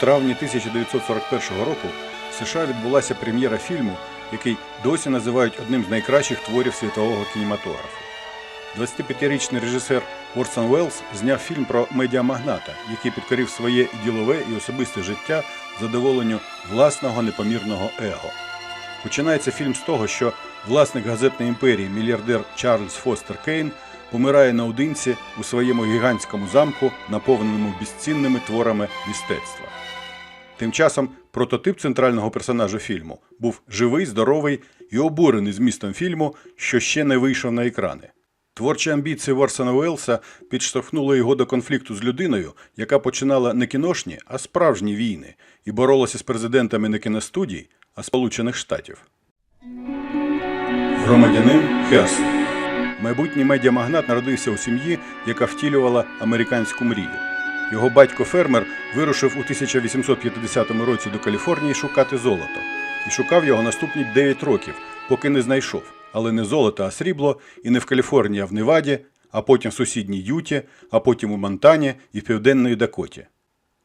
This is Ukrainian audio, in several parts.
травні 1941 року в США відбулася прем'єра фільму, який досі називають одним з найкращих творів світового кінематографу. 25-річний режисер Орсон Уеллс зняв фільм про медіамагната, який підкорив своє ділове і особисте життя задоволенню власного непомірного его. Починається фільм з того, що власник газетної імперії, мільярдер Чарльз Фостер Кейн, помирає наодинці у своєму гігантському замку, наповненому безцінними творами мистецтва. Тим часом прототип центрального персонажа фільму був живий, здоровий і обурений змістом фільму, що ще не вийшов на екрани. Творчі амбіції Ворсона Уелса підштовхнули його до конфлікту з людиною, яка починала не кіношні, а справжні війни і боролася з президентами не кіностудій, а Сполучених Штатів. Громадянин Херст. Майбутній медіамагнат народився у сім'ї, яка втілювала американську мрію. Його батько фермер вирушив у 1850 році до Каліфорнії шукати золото і шукав його наступні 9 років, поки не знайшов. Але не золото, а срібло, і не в Каліфорнії, а в Неваді, а потім в сусідній Юті, а потім у Монтані і в Південної Дакоті.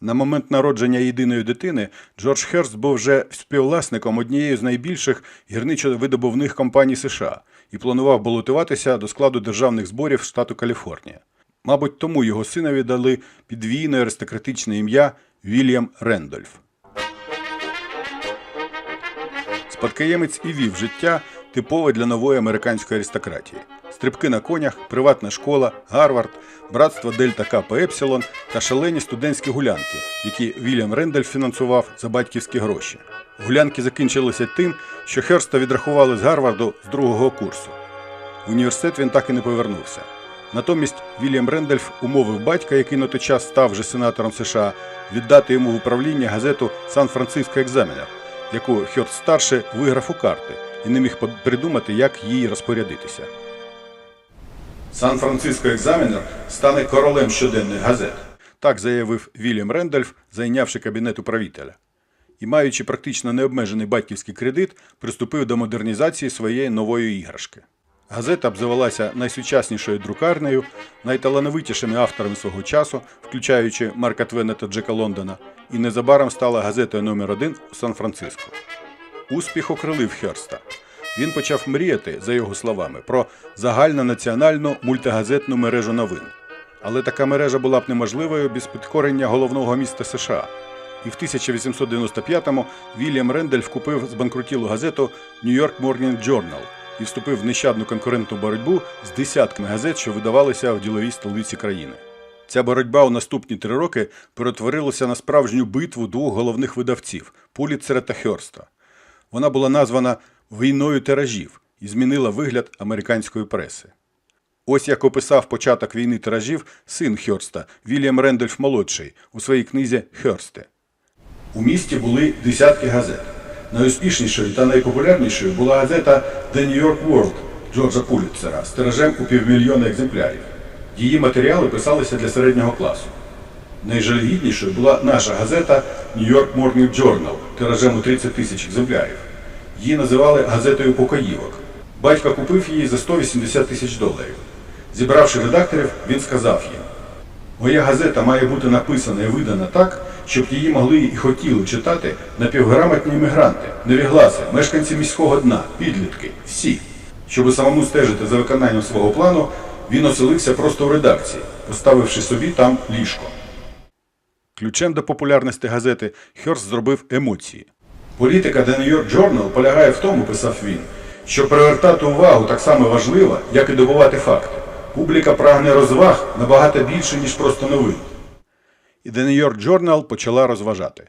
На момент народження єдиної дитини Джордж Херст був вже співвласником однієї з найбільших гірничо-видобувних компаній США і планував балотуватися до складу державних зборів штату Каліфорнія. Мабуть, тому його синові дали підвійне аристократичне ім'я Вільям Рендольф. Спадкоємець і вів життя типове для нової американської аристократії. Стрибки на конях, приватна школа, Гарвард, братство Дельта Капа Епсилон та шалені студентські гулянки, які Вільям Рендольф фінансував за батьківські гроші. Гулянки закінчилися тим, що Херста відрахували з Гарварду з другого курсу. В університет він так і не повернувся. Натомість Вільям Рендольф умовив батька, який на той час став вже сенатором США, віддати йому в управління газету Сан-Франциско Екзаменер, яку Хьорст старший виграв у карти і не міг придумати, як її розпорядитися. Сан-Франциско Екзаменер стане королем щоденних газет. Так заявив Вільям Рендольф, зайнявши кабінет управителя. І, маючи практично необмежений батьківський кредит, приступив до модернізації своєї нової іграшки. Газета обзивалася найсучаснішою друкарнею, найталановитішими авторами свого часу, включаючи Марка Твена та Джека Лондона, і незабаром стала газетою номер один у Сан-Франциско. Успіх окрилив Херста. Він почав мріяти, за його словами, про загальнонаціональну мультигазетну мережу новин. Але така мережа була б неможливою без підкорення головного міста США. І в 1895-му Вільям Рендельф купив збанкрутілу газету New York Morning Journal і вступив в нещадну конкурентну боротьбу з десятками газет, що видавалися в діловій столиці країни. Ця боротьба у наступні три роки перетворилася на справжню битву двох головних видавців Пулітцера та Херста. Вона була названа війною тиражів і змінила вигляд американської преси. Ось як описав початок війни тиражів син Херста Вільям Рендольф молодший у своїй книзі Херсте. У місті були десятки газет. Найуспішнішою та найпопулярнішою була газета The New York World Джорджа Пулітцера з тиражем у півмільйона екземплярів. Її матеріали писалися для середнього класу. Найжалігіднішою була наша газета New York Morning Journal тиражем у 30 тисяч екземплярів. Її називали газетою покоївок. Батько купив її за 180 тисяч доларів. Зібравши редакторів, він сказав їм: Моя газета має бути написана і видана так, щоб її могли і хотіли читати напівграмотні іммігранти, невігласи, мешканці міського дна, підлітки, всі. Щоб самому стежити за виконанням свого плану, він оселився просто в редакції, поставивши собі там ліжко. Ключем до популярності газети Херст зробив емоції. Політика The New York Journal полягає в тому, писав він, що привертати увагу так само важливо, як і добувати факти. Публіка прагне розваг набагато більше, ніж просто новин. І The New York Journal почала розважати.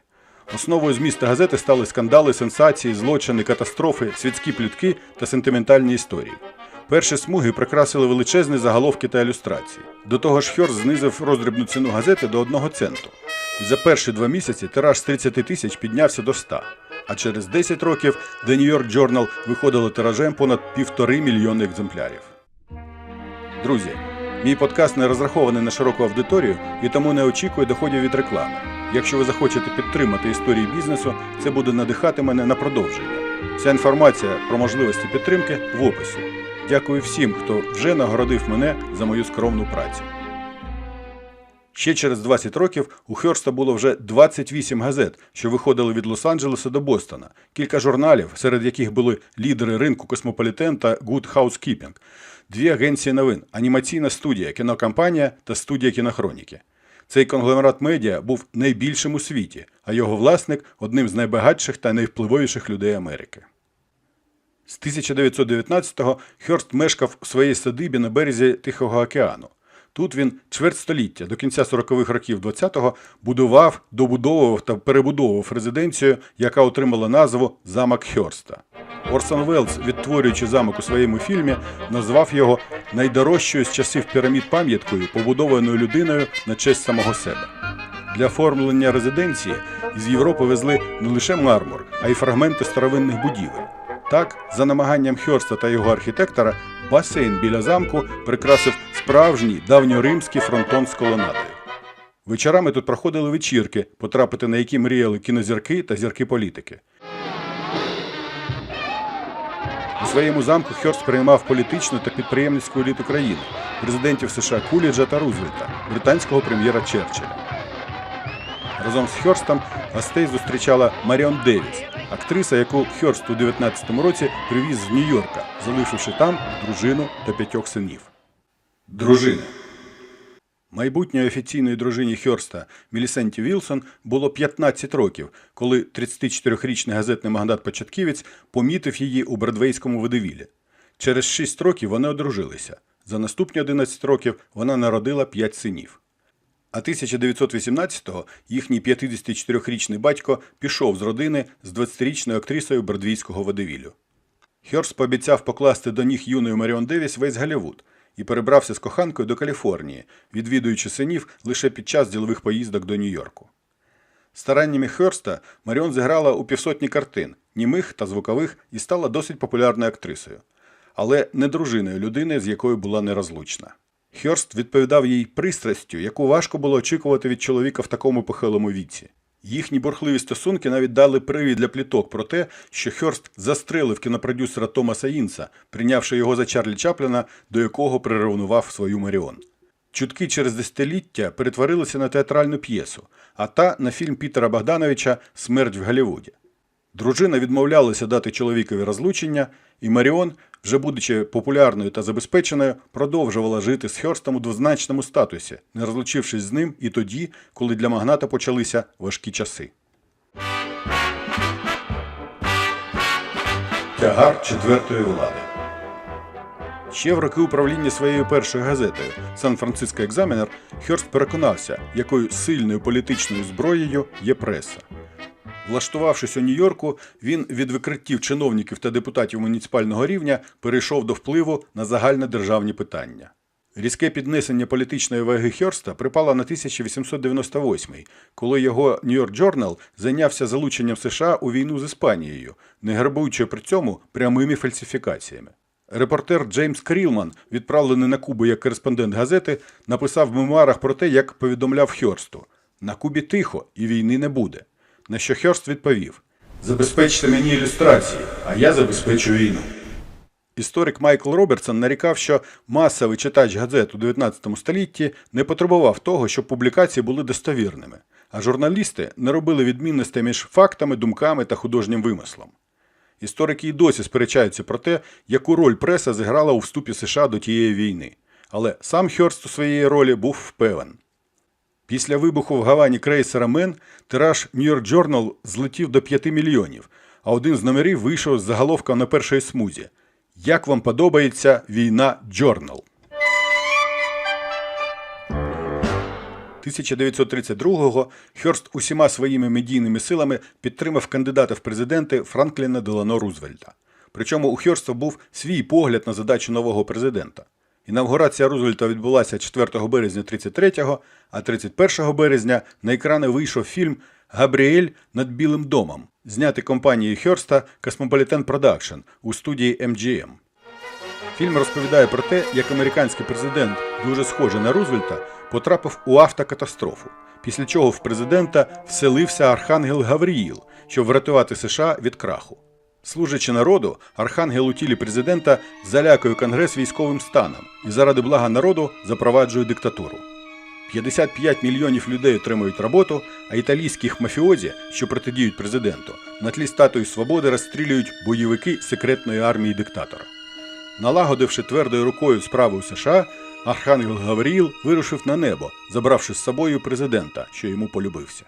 Основою змісту газети стали скандали, сенсації, злочини, катастрофи, світські плітки та сентиментальні історії. Перші смуги прикрасили величезні заголовки та ілюстрації. До того ж, Хьорст знизив роздрібну ціну газети до 1 центу. За перші два місяці тираж з 30 тисяч піднявся до 100. А через 10 років The New York Journal виходило тиражем понад півтори мільйони екземплярів. Друзі, мій подкаст не розрахований на широку аудиторію і тому не очікує доходів від реклами. Якщо ви захочете підтримати історії бізнесу, це буде надихати мене на продовження. Вся інформація про можливості підтримки в описі. Дякую всім, хто вже нагородив мене за мою скромну працю. Ще через 20 років у Хьорста було вже 28 газет, що виходили від Лос-Анджелеса до Бостона, кілька журналів, серед яких були лідери ринку Космополітен та Good Housekeeping, дві агенції новин, анімаційна студія, кінокампанія та студія кінохроніки. Цей конгломерат медіа був найбільшим у світі, а його власник одним з найбагатших та найвпливовіших людей Америки. З 1919-го Хьорст мешкав у своїй садибі на березі Тихого океану. Тут він чверть століття до кінця 40-х років 20-го будував, добудовував та перебудовував резиденцію, яка отримала назву Замок Хьорста. Орсон Веллс, відтворюючи замок у своєму фільмі, назвав його найдорожчою з часів пірамід пам'яткою, побудованою людиною на честь самого себе. Для оформлення резиденції із Європи везли не лише мармур, а й фрагменти старовинних будівель. Так, за намаганням Хьорста та його архітектора, басейн біля замку прикрасив справжній давньоримський фронтон з колонадою. Вечорами тут проходили вечірки, потрапити на які мріяли кінозірки та зірки політики. У своєму замку Хьорст приймав політичну та підприємницьку еліту країни, президентів США Куліджа та Рузвельта, британського прем'єра Черчилля. Разом з Хьорстом гостей зустрічала Маріон Девіс, актриса, яку Хьорст у 19-му році привіз з Нью-Йорка, залишивши там дружину та п'ятьох синів. Дружина. Майбутньої офіційної дружині Хьорста Мілісенті Вілсон було 15 років, коли 34-річний газетний магнат-початківець помітив її у бродвейському водевілі. Через 6 років вони одружилися. За наступні 11 років вона народила 5 синів. А 1918-го їхній 54-річний батько пішов з родини з 20-річною актрисою бродвійського водевілю. Хьорст пообіцяв покласти до ніг юної Маріон Девіс весь Голлівуд і перебрався з коханкою до Каліфорнії, відвідуючи синів лише під час ділових поїздок до Нью-Йорку. Стараннями Хьорста Маріон зіграла у півсотні картин, німих та звукових, і стала досить популярною актрисою, але не дружиною людини, з якою була нерозлучна. Хьорст відповідав їй пристрастю, яку важко було очікувати від чоловіка в такому похилому віці. Їхні борхливі стосунки навіть дали привід для пліток про те, що Хьорст застрелив кінопродюсера Томаса Інса, прийнявши його за Чарлі Чапліна, до якого приревнував свою Маріон. Чутки через десятиліття перетворилися на театральну п'єсу, а та на фільм Пітера Богдановича Смерть в Голлівуді. Дружина відмовлялася дати чоловікові розлучення, і Маріон, вже будучи популярною та забезпеченою, продовжувала жити з Хьорстом у двозначному статусі, не розлучившись з ним і тоді, коли для магната почалися важкі часи. Тягар четвертої влади. Ще в роки управління своєю першою газетою Сан-Франциско Екзаменер Хьорст переконався, якою сильною політичною зброєю є преса. Влаштувавшись у Нью-Йорку, він від викриттів чиновників та депутатів муніципального рівня перейшов до впливу на загальнодержавні питання. Різке піднесення політичної ваги Хьорста припало на 1898, коли його Нью-Йорк Джорнал зайнявся залученням США у війну з Іспанією, не грабуючи при цьому прямими фальсифікаціями. Репортер Джеймс Крілман, відправлений на Кубу як кореспондент газети, написав в мемуарах про те, як повідомляв Хьорсту: на Кубі тихо і війни не буде. На що Хьорст відповів: Забезпечте мені ілюстрації, а я забезпечу війну. Історик Майкл Робертсон нарікав, що масовий читач газет у 19 столітті не потребував того, щоб публікації були достовірними, а журналісти не робили відмінностей між фактами, думками та художнім вимислом. Історики й досі сперечаються про те, яку роль преса зіграла у вступі США до тієї війни. Але сам Хьорст у своєї ролі був впевнен. Після вибуху в Гавані крейсера Мен тираж York Journal злетів до 5 мільйонів, а один з номерів вийшов з заголовком на першій смузі. Як вам подобається війна Journal? 1932-го Хьорст усіма своїми медійними силами підтримав кандидата в президенти Франкліна Делано Рузвельта. Причому у Хьорста був свій погляд на задачу нового президента. Інавгурація Рузвельта відбулася 4 березня 33-го, а 31 березня на екрани вийшов фільм Габріель над Білим домом, знятий компанією Хьорста Cosmopolitan Production у студії MGM. Фільм розповідає про те, як американський президент, дуже схожий на Рузвельта, потрапив у автокатастрофу, після чого в президента вселився архангел Гавріїл, щоб врятувати США від краху. Служачи народу, архангел у тілі президента залякує Конгрес військовим станом і заради блага народу запроваджує диктатуру. 55 мільйонів людей отримують роботу, а італійських мафіозі, що протидіють президенту, на тлі статуї свободи розстрілюють бойовики секретної армії диктатора. Налагодивши твердою рукою справу США, Архангел Гавріїл вирушив на небо, забравши з собою президента, що йому полюбився.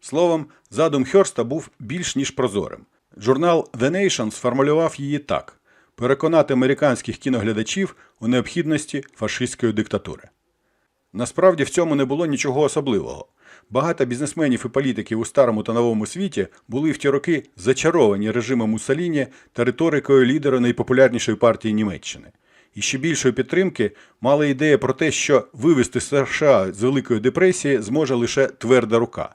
Словом, задум Хьорста був більш ніж прозорим. Журнал The Nation сформулював її так: переконати американських кіноглядачів у необхідності фашистської диктатури. Насправді в цьому не було нічого особливого. Багато бізнесменів і політиків у старому та новому світі були в ті роки зачаровані режимом Муссоліні та риторикою лідера найпопулярнішої партії Німеччини. І ще більшої підтримки мала ідея про те, що вивести США з Великої депресії зможе лише тверда рука.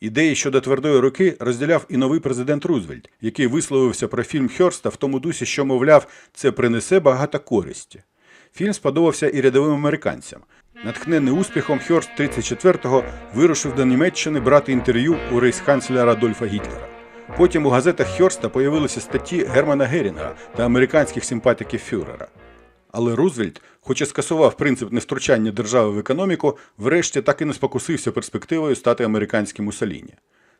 Ідеї щодо твердої руки розділяв і новий президент Рузвельт, який висловився про фільм Хьорста в тому дусі, що, мовляв, це принесе багато користі. Фільм сподобався і рядовим американцям. Натхнений успіхом, Хьорст 34-го вирушив до Німеччини брати інтерв'ю у рейхсканцлера Адольфа Гітлера. Потім у газетах Хьорста появилися статті Германа Герінга та американських симпатиків фюрера. Але Рузвельт, хоч і скасував принцип невтручання держави в економіку, врешті так і не спокусився перспективою стати американським Муссоліні.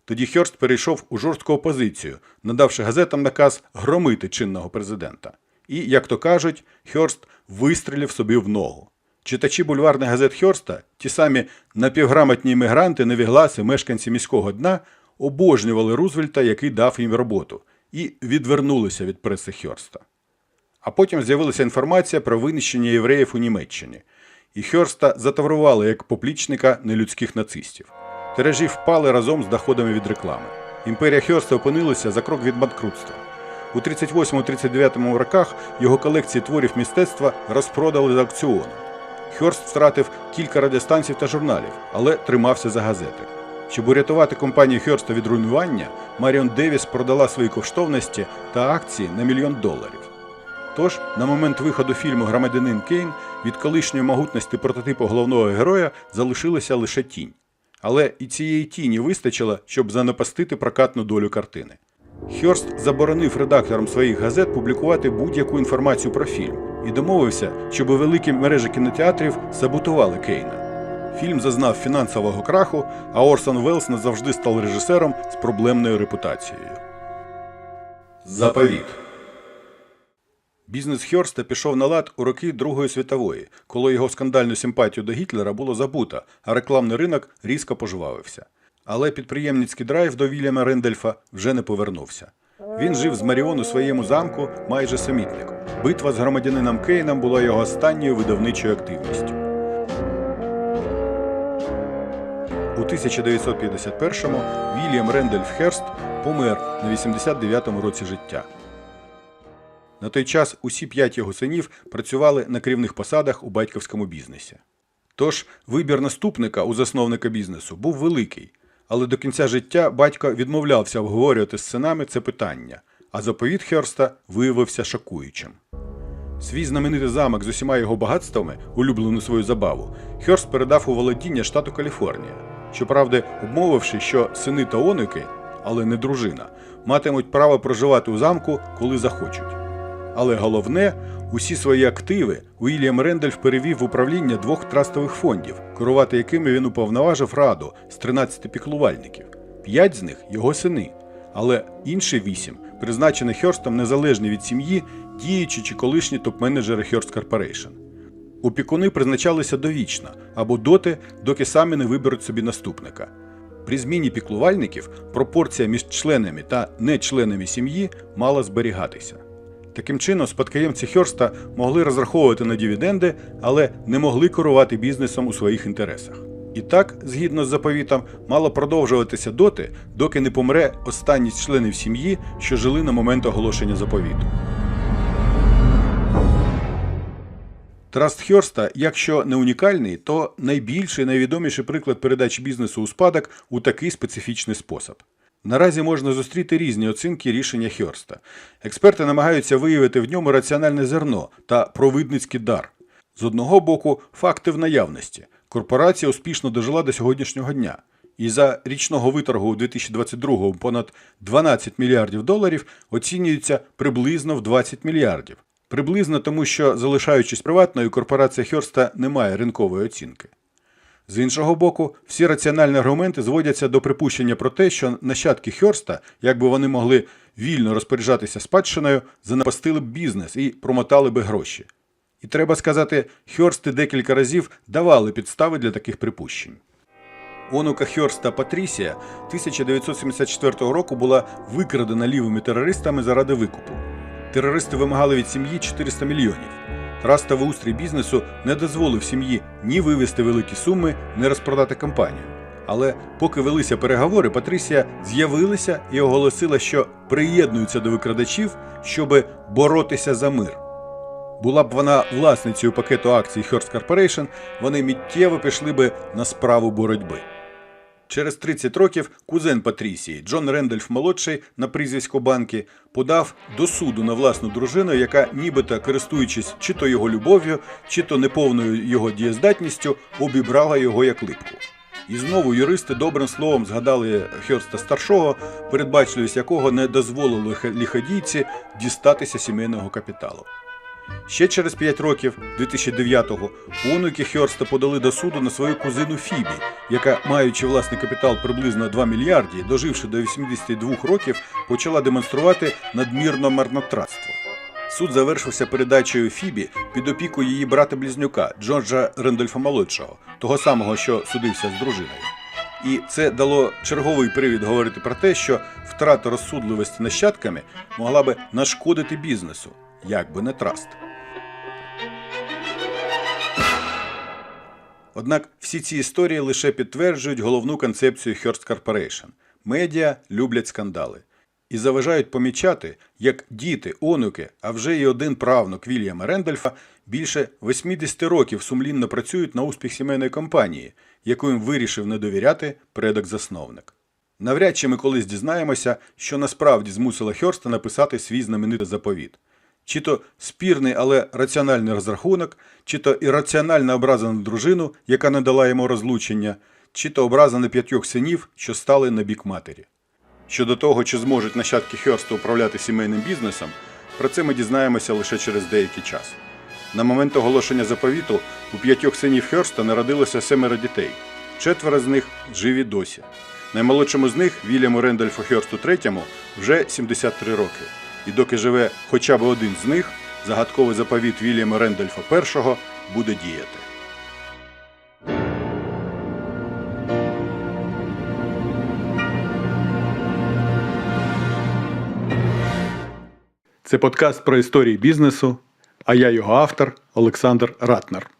Тоді Хьорст перейшов у жорстку опозицію, надавши газетам наказ громити чинного президента. І, як то кажуть, Хьорст вистрілив собі в ногу. Читачі бульварних газет Хьорста, ті самі напівграмотні іммігранти, невігласи, мешканці міського дна, обожнювали Рузвельта, який дав їм роботу, і відвернулися від преси Хьорста. А потім з'явилася інформація про винищення євреїв у Німеччині, і Хьорста затаврували як поплічника нелюдських нацистів. Тиражі впали разом з доходами від реклами. Імперія Хьорста опинилася за крок від банкрутства. У 38-39 роках його колекції творів мистецтва розпродали з аукціону. Хьорст втратив кілька радіостанцій та журналів, але тримався за газети. Щоб урятувати компанію Хьорста від руйнування, Маріон Девіс продала свої коштовності та акції на мільйон доларів. Тож, на момент виходу фільму Громадянин Кейн від колишньої могутності прототипу головного героя залишилася лише тінь. Але і цієї тіні вистачило, щоб занапастити прокатну долю картини. Хьорст заборонив редакторам своїх газет публікувати будь-яку інформацію про фільм і домовився, щоб великі мережі кінотеатрів саботували Кейна. Фільм зазнав фінансового краху, а Орсон Велс назавжди став режисером з проблемною репутацією. Заповіт Бізнес Хьорста пішов на лад у роки Другої світової, коли його скандальну симпатію до Гітлера було забуто, а рекламний ринок різко пожвавився. Але підприємницький драйв до Вільяма Рендельфа вже не повернувся. Він жив з Маріон у своєму замку майже самітником. Битва з громадянином Кейном була його останньою видавничою активністю. У 1951-му Вільям Рендельф Херст помер на 89-му році життя. На той час усі п'ять його синів працювали на керівних посадах у батьківському бізнесі. Тож вибір наступника у засновника бізнесу був великий, але до кінця життя батько відмовлявся обговорювати з синами це питання, а заповіт Херста виявився шокуючим. Свій знаменитий замок з усіма його багатствами, улюблену свою забаву, Херст передав у володіння штату Каліфорнія. Щоправда, обмовивши, що сини та онуки, але не дружина, матимуть право проживати у замку, коли захочуть. Але головне, усі свої активи Уільям Рендольф перевів в управління двох трастових фондів, керувати якими він уповноважив раду з 13 піклувальників. П'ять з них його сини, але інші вісім призначені Хьорстом незалежні від сім'ї, діючі чи колишні топ-менеджери Хьорст Корпорейшн. Опікуни призначалися довічно або доти, доки самі не виберуть собі наступника. При зміні піклувальників пропорція між членами та нечленами сім'ї мала зберігатися. Таким чином, спадкоємці Хьорста могли розраховувати на дивіденди, але не могли керувати бізнесом у своїх інтересах. І так, згідно з заповітом, мало продовжуватися доти, доки не помре останній з членів сім'ї, що жили на момент оголошення заповіту. Траст Хьорста, якщо не унікальний, то найбільший найвідоміший приклад передачі бізнесу у спадок у такий специфічний спосіб. Наразі можна зустріти різні оцінки рішення Хьорста. Експерти намагаються виявити в ньому раціональне зерно та провидницький дар. З одного боку, факти в наявності. Корпорація успішно дожила до сьогоднішнього дня. І за річного виторгу у 2022 понад 12 мільярдів доларів оцінюється приблизно в 20 мільярдів. Приблизно тому, що, залишаючись приватною, корпорація Хьорста не має ринкової оцінки. З іншого боку, всі раціональні аргументи зводяться до припущення про те, що нащадки Хьорста, якби вони могли вільно розпоряджатися спадщиною, занапастили б бізнес і промотали би гроші. І треба сказати, Хьорсти декілька разів давали підстави для таких припущень. Онука Хьорста Патрісія 1974 року була викрадена лівими терористами заради викупу. Терористи вимагали від сім'ї 400 мільйонів. Трастовий устрій бізнесу не дозволив сім'ї ні вивести великі суми, ні розпродати компанію. Але поки велися переговори, Патрісія з'явилася і оголосила, що приєднується до викрадачів, щоб боротися за мир. Була б вона власницею пакету акцій Hearst Corporation, вони миттєво пішли би на справу боротьби. Через 30 років кузен Патрісії Джон Рендольф молодший на прізвисько банки подав до суду на власну дружину, яка, нібито користуючись чи то його любов'ю, чи то неповною його дієздатністю, обібрала його як липку. І знову юристи добрим словом згадали Хьорста старшого, передбачливість якого не дозволило лиходійці дістатися сімейного капіталу. Ще через 5 років, 2009-го, онуки Хьорста подали до суду на свою кузину Фібі, яка, маючи власний капітал приблизно 2 мільярді, доживши до 82 років, почала демонструвати надмірно марнотратство. Суд завершився передачею Фібі під опіку її брата-близнюка Джорджа Рендольфа молодшого, того самого, що судився з дружиною. І це дало черговий привід говорити про те, що втрата розсудливості нащадками могла би нашкодити бізнесу, як би не траст. Однак всі ці історії лише підтверджують головну концепцію Hearst Corporation. Медіа люблять скандали і заважають помічати, як діти, онуки, а вже й один правнук Вільяма Рендольфа більше 80 років сумлінно працюють на успіх сімейної компанії, яку їм вирішив не довіряти предок-засновник. Навряд чи ми колись дізнаємося, що насправді змусило Хьорста написати свій знаменитий заповіт. Чи то спірний, але раціональний розрахунок, чи то ірраціональна образа на дружину, яка не дала йому розлучення, чи то образа на п'ятьох синів, що стали на бік матері. Щодо того, чи зможуть нащадки Хьорста управляти сімейним бізнесом, про це ми дізнаємося лише через деякий час. На момент оголошення заповіту у п'ятьох синів Хьорста народилося семеро дітей. Четверо з них живі досі. Наймолодшому з них, Вільяму Рендольфу Хьорсту III, вже 73 роки. І доки живе хоча б один з них, загадковий заповіт Вільяма Рендольфа І буде діяти. Це подкаст про історії бізнесу, а я його автор Олександр Ратнер.